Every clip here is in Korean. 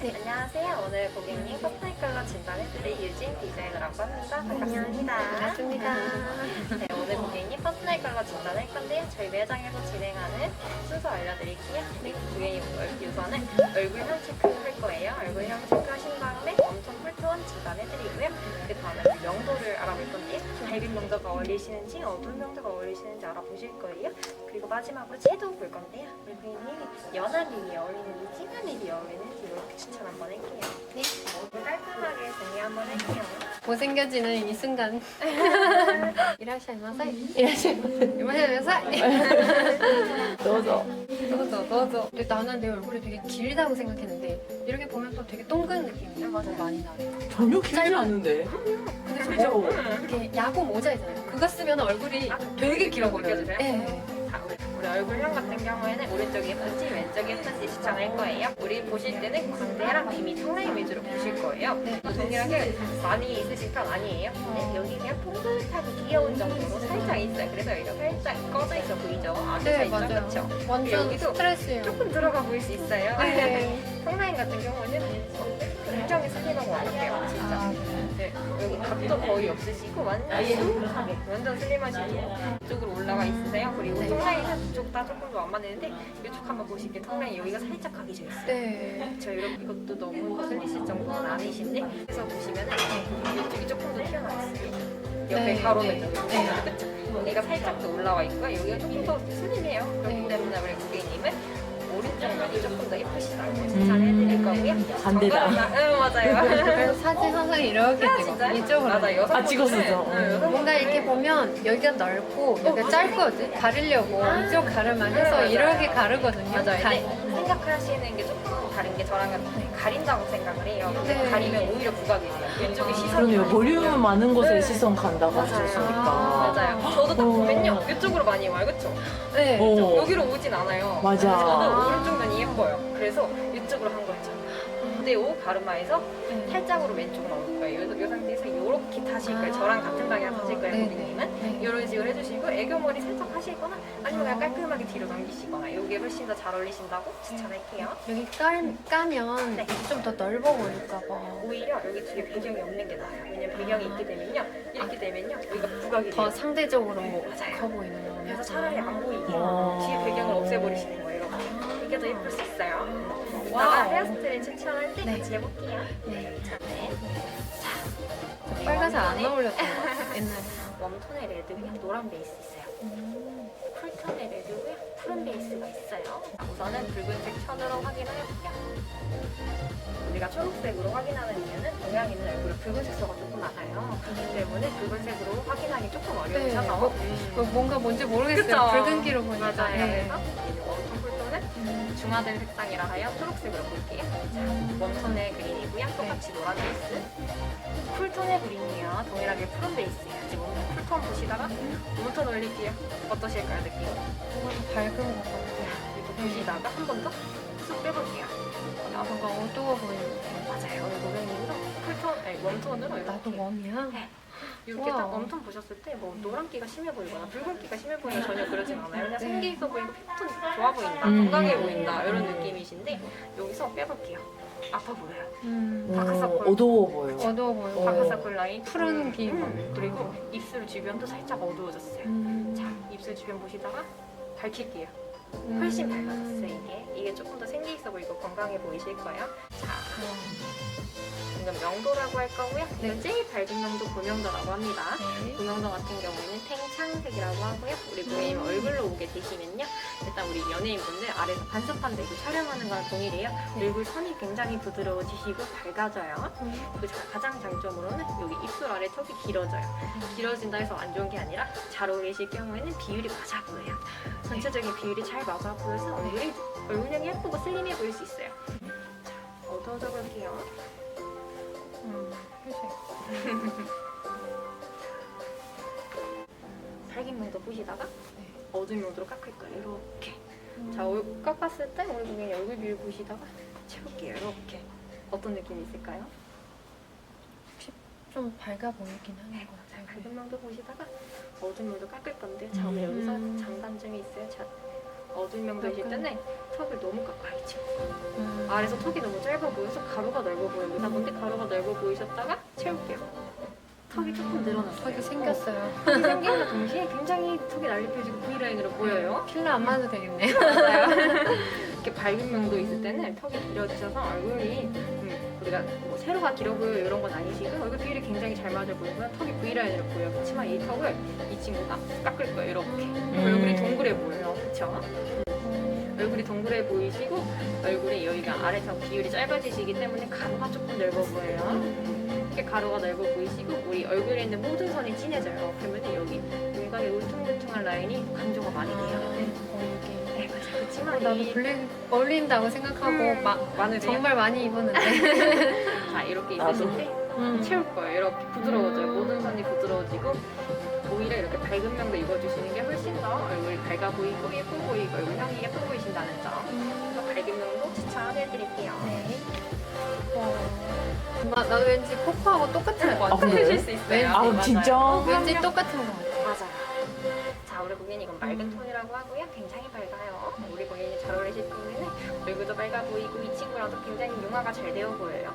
네. 안녕하세요. 오늘 고객님 커스타이 컬러 진단해드릴 유진 디자이너라고 합니다. 반갑습니다. 반갑습니다. 네, 오늘 고객님 퍼스널 컬러 진단할 건데요. 저희 매장에서 진행하는 순서 알려드릴게요. 네, 고객님 얼- 우선은 얼굴형 체크할 거예요. 얼굴형 체크하신 다음에 웜톤, 쿨톤 진단해드리고요. 그 다음에 명도를 알아볼 건데요. 밝은 명도가 어울리시는지 어두운 명도가 어울리시는지 알아보실 거예요. 그리고 마지막으로 채도 볼 건데요. 고객님이 연한 립이 어울리는지 진한 립이 어울리는지 이렇게 추천 한번 할게요. 네. 깔끔하게 정리 한번 할게요. 못생겨지는 이 순간. 이라시마세. 이라시마세. 이라시마세. 넣어줘. 넣어줘, 넣어줘. 근데 나는 내 얼굴이 되게 길다고 생각했는데 이렇게 보면 또 되게 동근 느낌이 맞아 많이 나네. 전혀 길지 않은데. 근데 저? 이렇게 야구 모자 있잖아요. 그거 쓰면 얼굴이 아, 되게 길어 보여요. 네. 얼굴형 같은 경우에는 오른쪽이 예쁜지 왼쪽이 예쁜지 추천할 거예요. 우리 보실 때는 광대랑 비미 턱라인 위주로 보실 거예요. 네. 동일하게 많이 있으신 편 아니에요. 근데 여기 그냥 퐁긋하게 귀여운 정도로 살짝 있어요. 그래서 여기가 살짝 꺼져 있어 보이죠? 아주 네, 살짝 맞아요. 그렇죠? 완전 여기도 스트레스예요. 조금 들어가 보일 수 있어요. 네. 턱라인 같은 경우는 굉장히 슬림하고 완벽해요. 진짜. 아, 네, 여기 각도 거의 없으시고 완전 완전 슬림하시고 이쪽으로 올라가 있으세요. 그리고 네. 턱라인은 이쪽 다 조금 더 안 맞는데 이쪽 한번 보실게요. 턱라인 여기가 살짝 각이 져 있어요. 네. 저 이렇게 이것도 너무 거슬리실 정도는 아니신데 그래서 보시면은 이쪽이 조금 더 튀어나와 있어요. 옆에 네, 가로는 네. 좀 네. 그렇죠. 여기가 살짝 더 올라와 있고요. 여기가 조금 더 슬림해요. 그렇기 네. 때문에 우리 고객님은 면이 조금 더 예쁘시다고 추천해드릴 거고요. 반대다. 응 맞아요. 그래서 사진 항상 이렇게 찍어. 진짜요? 이쪽으로. 맞아 여성 아, 찍었었죠. 응, 여성 뭔가 이렇게 보면 여기가 넓고 여기가 어, 짧거든. 가르려고 이쪽 가르만 해서 맞아요. 이렇게 가르거든요. 맞아요. 가- 생각하시는 게 조금 다른 게 저랑 같은 가린다고 생각을 해요. 근데 네. 가리면 오히려 부각이 돼요. 왼쪽이 시선이 그러네요. 많이 볼륨 많은 곳에 네. 시선 간다고 맞아요. 하셨으니까. 맞아요. 저도 딱 어. 보면요. 이쪽으로 많이 와요. 그쵸? 네. 어. 여기로 오진 않아요. 맞아. 저도 오른쪽 면이 예뻐요. 그래서 이쪽으로 한 거죠. 근데 이 가르마에서 네. 살짝으로 왼쪽으로 나올 거예요. 요, 요 상태에서 이렇게 타실 거예요. 저랑 같은 방향 타실 거예요, 네, 고객님은. 네. 이런 식으로 해주시고 애교머리 살짝 하시거나 아니면 그냥 깔끔하게 뒤로 넘기시거나 이게 훨씬 더 잘 어울리신다고 추천할게요. 여기 깔, 까면 네. 좀 더 넓어 보일까 봐. 오히려 여기 뒤에 배경이 없는 게 나아요. 왜냐면 배경이 있게 되면요. 이렇게 되면요. 여기가 부각이 더 돼요. 상대적으로 맞아요. 커 보이는 거예요. 그래서 차라리 안 보이게 어. 뒤에 배경을 없애버리시는 거예요. 이렇게. 이게 더 예쁠 수 있어요. 이따가 헤어스타일 추천할 때 네. 같이 해볼게요. 네. 자, 네. 자, 빨간색 안 웜톤에- 어울렸던 것 같아요. 옛날에. 웜톤의 레드고요. 노란 베이스 있어요. 음. 쿨톤의 레드고요. 푸른 베이스가 있어요. 자, 우선은 붉은색 천으로 확인을 해볼게요. 우리가 초록색으로 확인하는 이유는 동양 있는 얼굴에 붉은색 소가 조금 많아요. 그렇기 때문에 붉은색으로 확인하기 조금 어려우셔서 뭐, 뭐 뭔가 뭔지 모르겠어요. 그쵸? 붉은 기로 보니까. 맞아요. 네. 그래서. 중화된 색상이라 하여 초록색으로 볼게요. 자, 웜톤의 그린이고요. 똑같이 노란 베이스. 쿨톤의 그린이요. 동일하게 푸른 베이스예요. 지금 쿨톤 보시다가 웜톤 올릴게요. 어떠실까요, 느낌? 뭔가 더 밝은 것 같아요. 보시다가 한 번 더 쑥 빼볼게요. 아, 뭔가 어두워 보이는데. 맞아요. 오늘 고객님도 쿨톤, 아니 웜톤으로 나도 이렇게 웜이야? 이렇게. 딱 웜톤 보셨을 때 뭐 노란기가 심해 보이거나 붉은기가 심해 보이면 전혀 그러진 않아요. 그냥 생기 있어 보이고 톤 좋아 보인다, 음. 건강해 보인다 이런 느낌이신데 여기서 빼볼게요. 아파 보여요. 음. 다크서클. 어, 어두워 보여. 어두워 보여. 어. 다크서클 라인 푸른 기. 음, 그리고 입술 주변도 살짝 어두워졌어요. 음. 자, 입술 주변 보시다가 밝힐게요. 훨씬 음. 밝아졌어요 이게. 이게 조금 더 생기 있어 보이고 건강해 보이실 거예요. 자, 방금 명도라고 할 거고요. 이건 제일 밝은 명도 고명도라고 합니다. 네. 고명도 같은 경우에는 탱창색이라고 하고요. 우리 고객님 얼굴로 오게 되시면요. 일단 우리 연예인분들 아래서 반사판 대고 촬영하는 거랑 동일해요. 네. 얼굴 선이 굉장히 부드러워지시고 밝아져요. 음. 그리고 자- 가장 장점으로는 여기 입술 아래 턱이 길어져요. 길어진다 해서 안 좋은 게 아니라 잘 어울리실 경우에는 비율이 맞아 보여요. 전체적인 비율이 잘 맞아 보여서 얼굴이 얼굴형이 예쁘고 슬림해 보일 수 있어요. 자, 어두워져 볼게요. 음. 회색. 밝은 명도 보시다가 네. 어두운 명도로 깎을 거예요. 이렇게. 음. 자, 얼- 깎았을 때 우리 고객님 얼굴 비율 보시다가 채울게요. 이렇게. 어떤 느낌이 있을까요? 좀 밝아 보이긴 하는 것 자, 같아요. 밝은 명도 보시다가 어두운 명도 깎을 건데 자, 오늘 여기서 음. 장단점이 있어요. 자, 어두운 명도이실 약간. 때는 턱을 너무 가까이 치고 음. 아래서 턱이 너무 짧아 보여서 가루가 넓어 보입니다. 근데 가루가 넓어 보이셨다가 채울게요. 턱이 조금 늘어났어요. 턱이 생겼어요. 턱이 생김과 동시에 굉장히 턱이 날렵해지고 V라인으로 보여요. 필러 안 맞아도 되겠네. 맞아요. 이렇게 밝은 명도 있을 때는 턱이 길어지셔서 얼굴이 음, 우리가 뭐 세로가 길어 보여 이런 건 아니시고 얼굴 비율이 굉장히 잘 맞아 보이고요. 턱이 V라인으로 보여. 그렇지만 이 턱을 이 친구가 깎을 거예요. 이렇게. 얼굴이 동그래 보여요. 그렇죠? 얼굴이 동그래 보이시고 얼굴이 여기가 아래서 비율이 짧아지시기 때문에 가루가 조금 넓어 보여요. 이렇게 가루가 넓어 보이시고 우리 얼굴에 있는 모든 선이 진해져요. 그러면 여기 윤곽에 울퉁불퉁한 라인이 강조가 많이 돼요. 네, 네 맞아요. 그렇지만 어, 나도 이 블랙 어울린다고 생각하고 음, 마, 많으세요? 정말 많이 입었는데. 자 이렇게. 있으실 때 음. 채울 거예요. 이렇게 부드러워져요. 모든 선이 부드러워지고 오히려 이렇게 밝은 명도 입어주시는 게 훨씬 더 얼굴이 밝아 보이고 예뻐 보이고 얼굴형이 예뻐 보이신다는 점. 그래서 밝은 명도 추천해드릴게요. 네. 와. 나, 나도 왠지 코코하고 똑같은 것 같아. 아? 하실 수 있어요. 왠지- 아 맞아요. 진짜? 왠지 똑같은 것 같아. 이건 맑은 톤이라고 하고요. 굉장히 밝아요. 우리 고객님 잘 어울리실 경우에는 얼굴도 밝아 보이고 이 친구랑도 굉장히 융화가 잘 되어 보여요.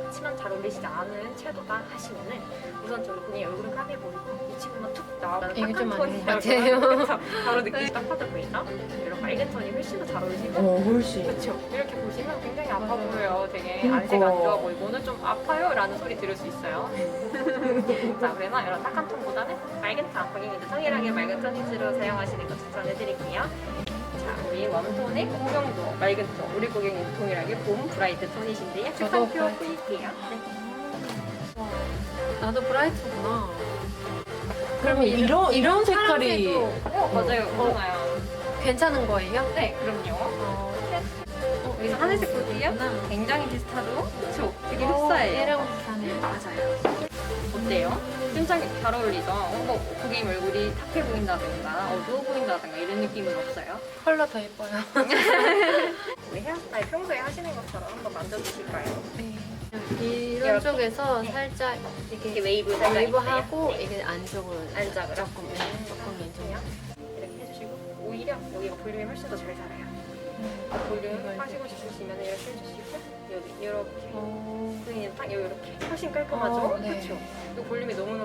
그렇지만 잘 어울리시지 않은 채도다 하시면은 우선 저희 고객님 얼굴은 까매 보이고 이 친구만 툭 나오는 이거 좀 딱한 아닌 것 톤이라고 같아요. 그래서 바로 느낌이 딱 받아 보이죠? 이런 맑은 톤이 훨씬 더 잘 어울리시고 어 훨씬. 그렇죠. 이렇게 보시면 굉장히 아파 맞아요. 보여요. 되게 그러니까. 안세가 안 좋아 보이고 오늘 좀 아파요? 라는 소리 들을 수 있어요. 자, 그래서 이런 딱한 톤보다는 맑은 톤, 고객님도 성일하게 맑은 톤 위주로 사용하시는 거 추천해드릴게요. 자, 우리 웜톤의 공명도 맑은 톤, 우리 고객님 동일하게 봄 브라이트 톤이신데요. 저도 브라이트. 보일게요. 네. 나도 브라이트구나. 그러면 이런 이런 색깔이 파란색도 어, 맞아요. 괜찮아요. 괜찮은 거예요? 네, 그럼요. 어, 여기서 하늘색 볼게요. 굉장히 비슷하죠? 그렇죠. 되게 흡사해요. 얘랑 비슷하네. 맞아요. 어때요? 굉장히 잘 어울리죠? 어, 뭐 고객님 얼굴이 탁해 보인다든가 어두워 보인다든가 이런 느낌은 없어요? 컬러 더 예뻐요. 우리 헤어스타일 평소에 하시는 것처럼 한번 만져주실까요? 네. 이런 이렇게. 쪽에서 네. 살짝 이렇게 이렇게 웨이브 살짝 웨이브하고 있어요? 네. 이게 안쪽으로 안짝으로? 조금 네, 조금 왼쪽이요. 이렇게 해주시고 오히려 여기가 볼륨이 훨씬 더잘 살아요. 볼륨 이거 하시고 싶으시면 이렇게 해주시고 여기 이렇게 어, 고객님 딱 이렇게 훨씬 깔끔하죠? 어, 네. 그렇죠? 이 볼륨이 너무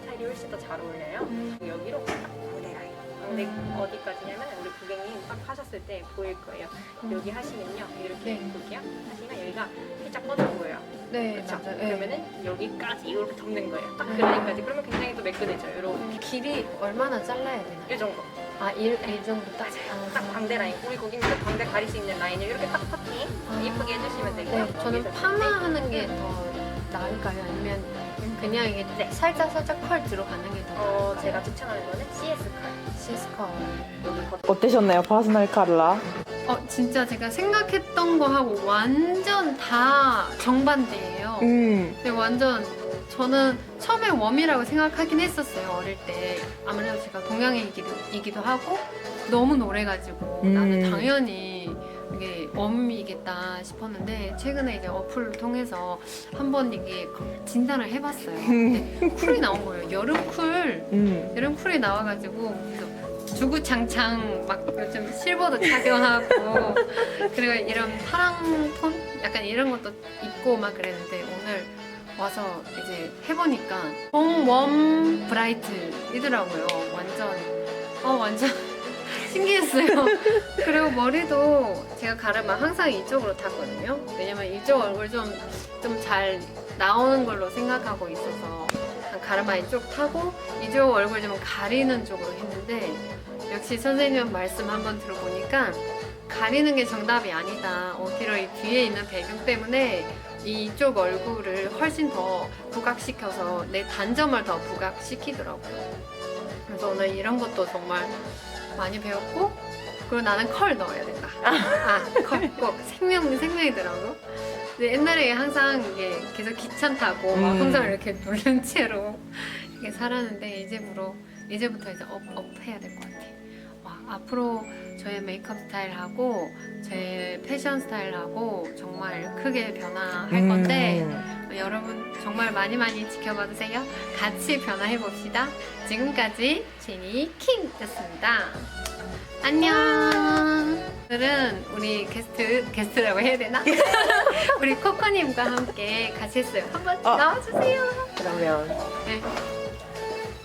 스타일이 훨씬 더 잘 어울려요. 음. 여기로 딱 고대 라인. 근데 어디까지냐면 우리 고객님 딱 하셨을 때 보일 거예요. 음. 여기 하시면요. 이렇게 네. 볼게요. 하시면 여기가 살짝 뻗어 보여요. 네, 그렇죠? 맞아요. 네. 그러면은 여기까지 이렇게 덮는 거예요. 딱그 음. 라인까지. 그러면 굉장히 또 매끈해져요. 이렇게. 음, 길이 얼마나 잘라야 되나요? 이 정도. 아, 이, 이 정도 딱. 아. 딱 광대 라인. 우리 고객님도 광대 가릴 수 있는 라인을 이렇게 딱 커팅 아. 예쁘게 해주시면 되고요. 네, 저는 여기서 파마하는 게 더 나을까요? 아니면 그냥 이게 살짝 살짝 컬 들어가는 게더 어, 나을까요? 제가 추천하는 거는 CS 컬. 시스컬. 여기 겉 어떠셨나요, 파스널 카를라? 어, 진짜 제가 생각했던 거하고 완전 다 정반대예요. 음. 근데 완전 저는 처음에 웜이라고 생각하긴 했었어요 어릴 때 아무래도 제가 동양이기도 이기도 하고 너무 노래가지고 음. 나는 당연히 웜이겠다 싶었는데 최근에 이제 어플을 통해서 한번 이게 진단을 해봤어요. 근데 쿨이 나온 거예요. 여름 쿨. 음. 여름 쿨이 나와가지고 그래서 주구장창 막 요즘 실버도 착용하고 그리고 이런 파랑 톤? 약간 이런 것도 입고 막 그랬는데 오늘 와서 이제 해보니까 봄웜 브라이트이더라고요. 완전 어 완전 신기했어요 그리고 머리도 제가 가르마 항상 이쪽으로 탔거든요 왜냐면 이쪽 얼굴 좀 좀 잘 나오는 걸로 생각하고 있어서 가르마 이쪽 타고 이쪽 얼굴 좀 가리는 쪽으로 했는데 역시 선생님 말씀 한번 들어보니까 가리는 게 정답이 아니다. 오히려 이 뒤에 있는 배경 때문에 이쪽 얼굴을 훨씬 더 부각시켜서 내 단점을 더 부각시키더라고요. 그래서 오늘 이런 것도 정말 많이 배웠고 그리고 나는 컬 넣어야 된다. 아, 컬 꼭 생명 생명이더라고. 근데 옛날에 항상 이게 계속 귀찮다고 막 음. 항상 이렇게 누른 채로 이렇게 살았는데 이제부로 이제부터 이제 업, 업 해야 될 것 같아. 와, 앞으로 저의 메이크업 스타일하고 제 패션 스타일하고 정말 크게 변화할 건데 음. 여러분 정말 많이 많이 지켜봐 주세요. 같이 변화해 봅시다. 지금까지 제니 킹이었습니다. 안녕. 오늘은 우리 게스트 게스트라고 해야 되나? 우리 코코님과 함께 같이 했어요. 한번 어. 나와주세요. 그러면 네.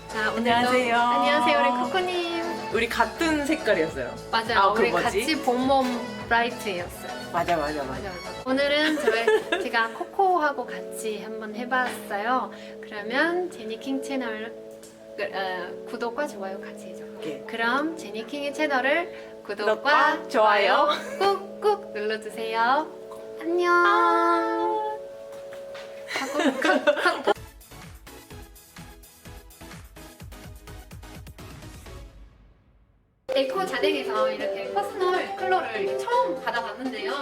자 오늘도 안녕하세요. 안녕하세요 우리 코코님. 우리 같은 색깔이었어요. 맞아요. 아, 우리 뭐지? 같이 봄봄 브라이트였어요. 맞아 맞아 맞아. 오늘은 저희 제가 코코하고 같이 한번 해봤어요. 그러면 제니킹 채널 그, 어, 구독과 좋아요 같이 해줘. 오케이. 그럼 제니킹의 채널을 구독과, 구독과 좋아요. 꾹꾹 눌러주세요. 안녕. 하고 가- 가- 에코 자댕에서 이렇게 퍼스널 컬러를 처음 받아봤는데요.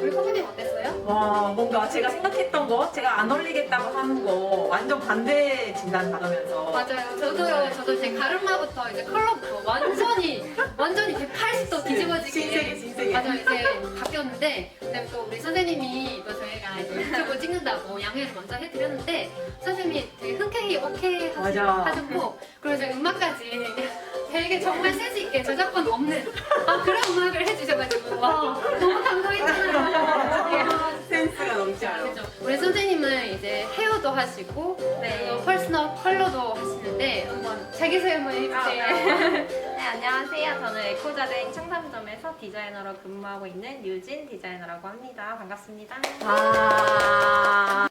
우리 코코님 어땠어요? 와 뭔가 제가 생각했던 거 제가 안 어울리겠다고 하는 거 완전 반대 진단 받으면서 맞아요. 저도요. 저도 제 가르마부터 이제 컬러부터 완전히 완전히 180도 뒤집어지게 신세계, 신세계. 맞아요. 이제 바뀌었는데 근데 또 우리 선생님이 또 저희가 이제 유튜브 찍는다고 양해를 먼저 해드렸는데 선생님이 되게 흔쾌히 오케이 하시- 맞아. 하셨고 그리고 이제 음악까지 되게 정말 센스 있게 저작권 없는 아, 그런 음악을 해주셔가지고 와 너무 감동했잖아요. 센스가 넘쳐요. 그죠. 우리 선생님은 이제 헤어도 하시고 네. 또 퍼스널 컬러도 하시는데 한번 자기 소개 한번 해주세요. 네, 안녕하세요. 저는 에코자댕 청담점에서 디자이너로 근무하고 있는 유진 디자이너라고 합니다. 반갑습니다. 아